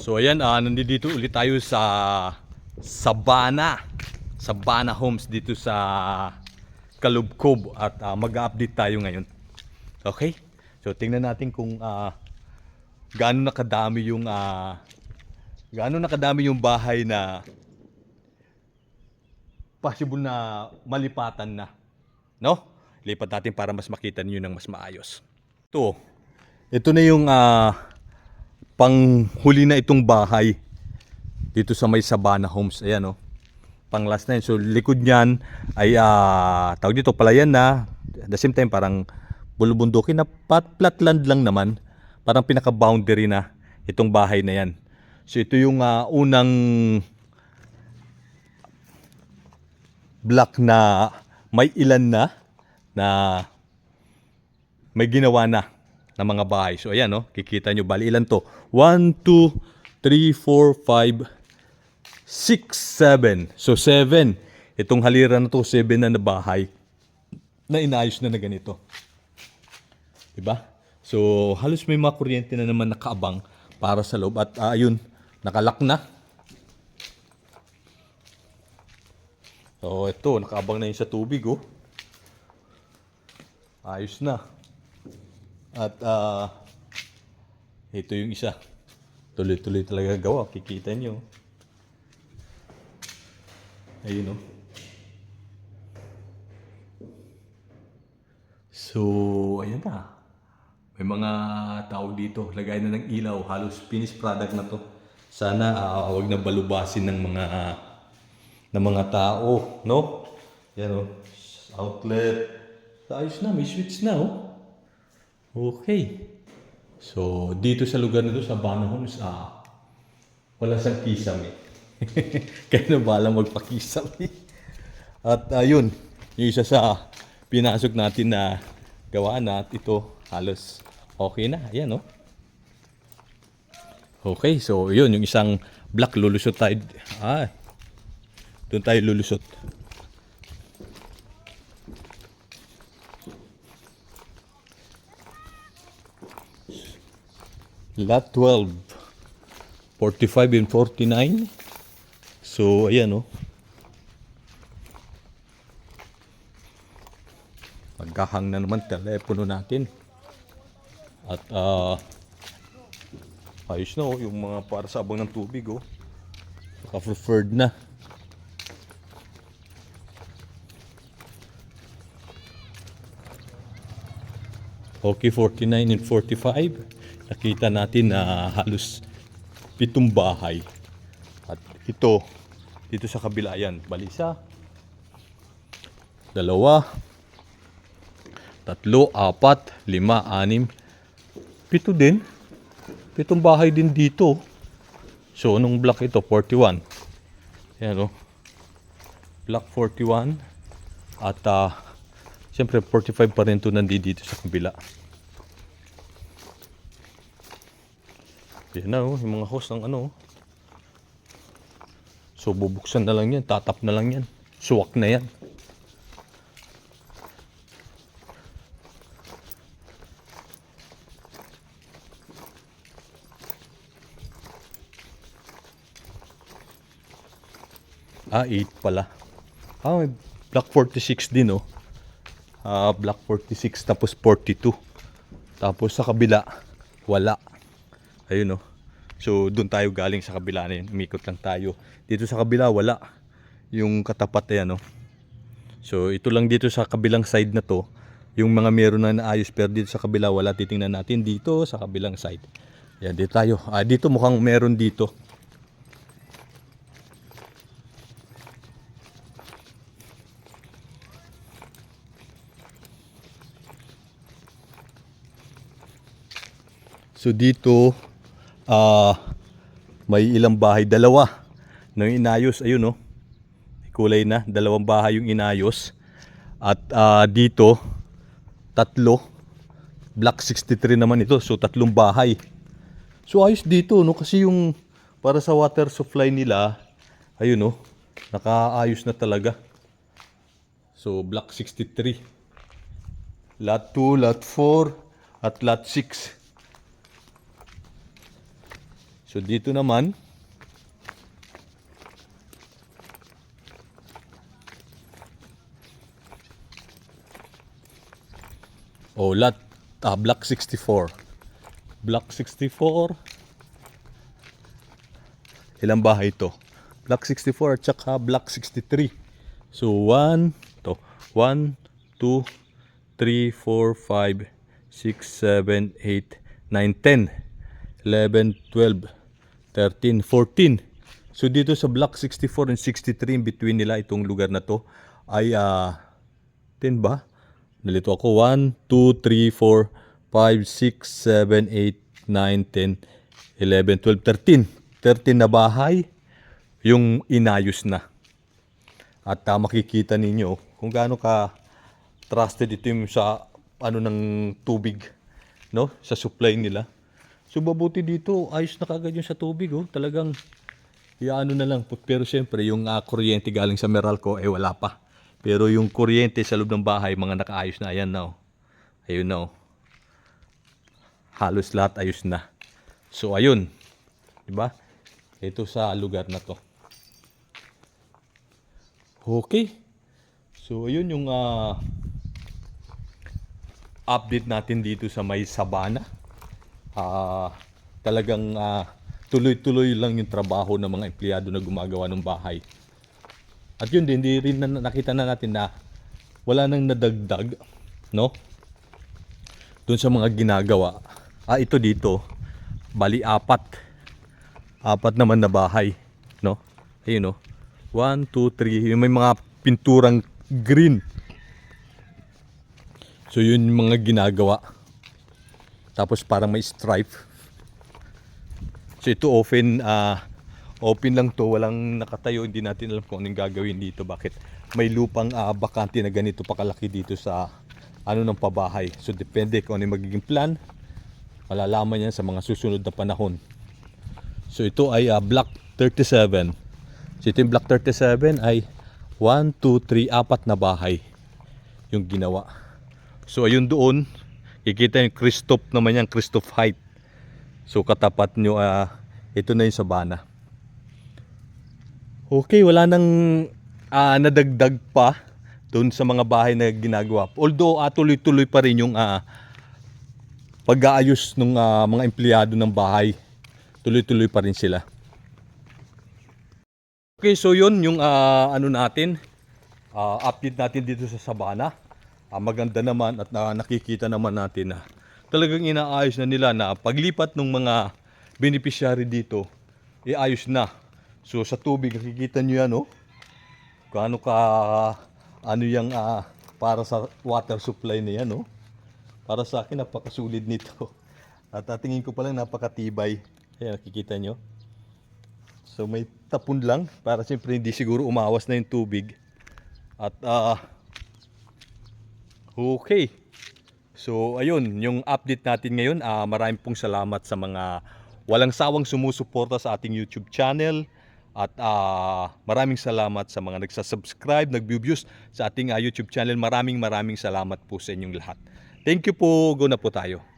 So ayan, ah, nandito ulit tayo sa Sabana. Sabana Homes dito sa Kalubkob at ah, mag-update tayo ngayon. Okay? So tingnan natin kung ah, gaano nakadami yung ah, gaano nakadami yung bahay na possible na malipatan na. No? Lipat natin para mas makita niyo ng mas maayos. Ito. Ito na yung ah, panghuli na itong bahay dito sa may Sabana Homes. Ayan oh. Pang last na yun. So likod niyan ay ah, tawag dito palayan na. At the same time parang bulubundukin na pat flatland lang naman. Parang pinaka-boundary na itong bahay na yan. So ito yung ah, unang block na may ilan na na may ginawa na ng mga bahay. So ayan no, kikita nyo bali ilan to? 1 2 3 4 5 6 7. So 7. Itong halira na to 7 na na bahay na inayos na na ganito. 'Di ba? So halos may mga kuryente na naman nakaabang para sa loob at ah, ayun, nakalak na. So ito, nakaabang na yun sa tubig oh. Ayos na. At ah ito yung isa. Tuloy-tuloy talaga gawa. Kikita nyo. Ayun oh. So, ayan na. May mga tao dito. Lagay na ng ilaw. Halos finished product na to. Sana ah, wag na balubasin ng mga ng mga tao, no? Yan oh. Outlet. Ayos na, may switch na oh. Okay. So, dito sa lugar na to, sa Bana Homes, ah, wala sang kisame. Kaya na balang magpakisame. At ayun, yung isa sa pinasok natin na gawaan at ito halos okay na. Ayan oh. Okay, so yun, yung isang block lulusot tayo. Ah, doon tayo lulusot. Lot 12. 45 and 49. So, ayan oh. Maghahang na naman telepono natin. At ah ayos na oh, yung mga para sa abang ng tubig oh. Naka-preferred na. Okay, 49 and 45. Nakita natin na halos pitong bahay. At ito, dito sa kabila yan, balisa. Dalawa, tatlo, apat, lima, anim, pito din. Pitong bahay din dito. So, anong block ito? 41. Yan o. Block 41. At, ah, siyempre, 45 pa rin ito nandito sa kabila. Yan na oh, yung mga host ng ano. oh. So, bubuksan na lang yan. Tatap na lang yan. Suwak na yan. Ah, 8 pala. Ah, may block 46 din, oh. Ah, block 46 tapos 42. Tapos sa kabila, wala. Ayun, oh. So, doon tayo galing sa kabila na yun. Umikot lang tayo. Dito sa kabila, wala. Yung katapat na yan, oh. So, ito lang dito sa kabilang side na to. Yung mga meron na naayos pero dito sa kabila, wala. Titingnan natin dito sa kabilang side. Yan, dito tayo. Ah, dito mukhang meron dito. So dito ah may ilang bahay, dalawa na inayos, ayun no. May kulay na, dalawang bahay yung inayos. At ah, dito tatlo. Block 63 naman ito, so tatlong bahay. So ayos dito no kasi yung para sa water supply nila, ayun no, nakaayos na talaga. So block 63. Lot 2, lot 4 at lot 6. So dito naman, Oh, lot ah, block 64. Block 64. Ilang bahay to? Block 64 at saka block 63. So 1 to 1 2 3 4 5 6 7 8 9 10 11 12 13 14 So dito sa block 64 and 63 in between nila itong lugar na to ay ah 10 ba? Nalito ako. 1, 2, 3, 4, 5, 6, 7, 8, 9, 10, 11, 12, 13. 13 na bahay yung inayos na. At ah, makikita ninyo kung gaano ka trusted ito yung sa ano ng tubig, no? Sa supply nila. So mabuti dito, ayos na kagad yung sa tubig, oh. Talagang Iyaano na lang. Pero siyempre, yung ah, kuryente galing sa Meralco, eh wala pa. Pero yung kuryente sa loob ng bahay, mga nakaayos na. Ayan na. oh. Ayun na. oh. Halos lahat ayos na. So, ayun. Diba? Ito sa lugar na to. Okay. So, ayun yung ah, update natin dito sa may Sabana. Ah, talagang ah, tuloy-tuloy lang yung trabaho ng mga empleyado na gumagawa ng bahay. At yun din, di rin na, nakita na natin na wala nang nadagdag, no? Doon sa mga ginagawa. Ah, ito dito, bali apat. Apat naman na bahay, no? Ayun, no? One, two, three. May mga pinturang green. So, yun yung mga ginagawa. Tapos parang may stripe. So ito open ah open lang to, walang nakatayo, hindi natin alam kung anong gagawin dito. Bakit? May lupang ah, bakante na ganito pakalaki dito sa ano ng pabahay. So depende kung ano yung magiging plan. Malalaman yan sa mga susunod na panahon. So ito ay ah, block 37. So ito yung block 37 ay 1, 2, 3, apat na bahay yung ginawa. So ayun doon, kikita yung Christoph naman yan, Christoph Height. So katapat nyo, ah, ito na yung sabana. Okay, wala nang ah, nadagdag pa doon sa mga bahay na ginagawa. Although ah, tuloy-tuloy pa rin yung ah, pag-aayos ng mga empleyado ng bahay. Tuloy-tuloy pa rin sila. Okay, so yun yung ah, ano natin, ah, update natin dito sa Sabana. Ah, maganda naman at na, nakikita naman natin na talagang inaayos na nila na paglipat ng mga beneficiary dito, iayos na. So sa tubig, nakikita nyo yan, oh. Gaano ka, ano yung ah, para sa water supply na yan, oh. Para sa akin, napakasulit nito. At ah, tingin ko pala napakatibay. Ayan, nakikita nyo. So may tapon lang para siyempre hindi siguro umawas na yung tubig. At ah okay. So ayun, yung update natin ngayon, ah maraming pong salamat sa mga walang sawang sumusuporta sa ating YouTube channel. At ah maraming salamat sa mga nagsasubscribe, nag-views sa ating ah, YouTube channel. Maraming maraming salamat po sa inyong lahat. Thank you po. Go na po tayo.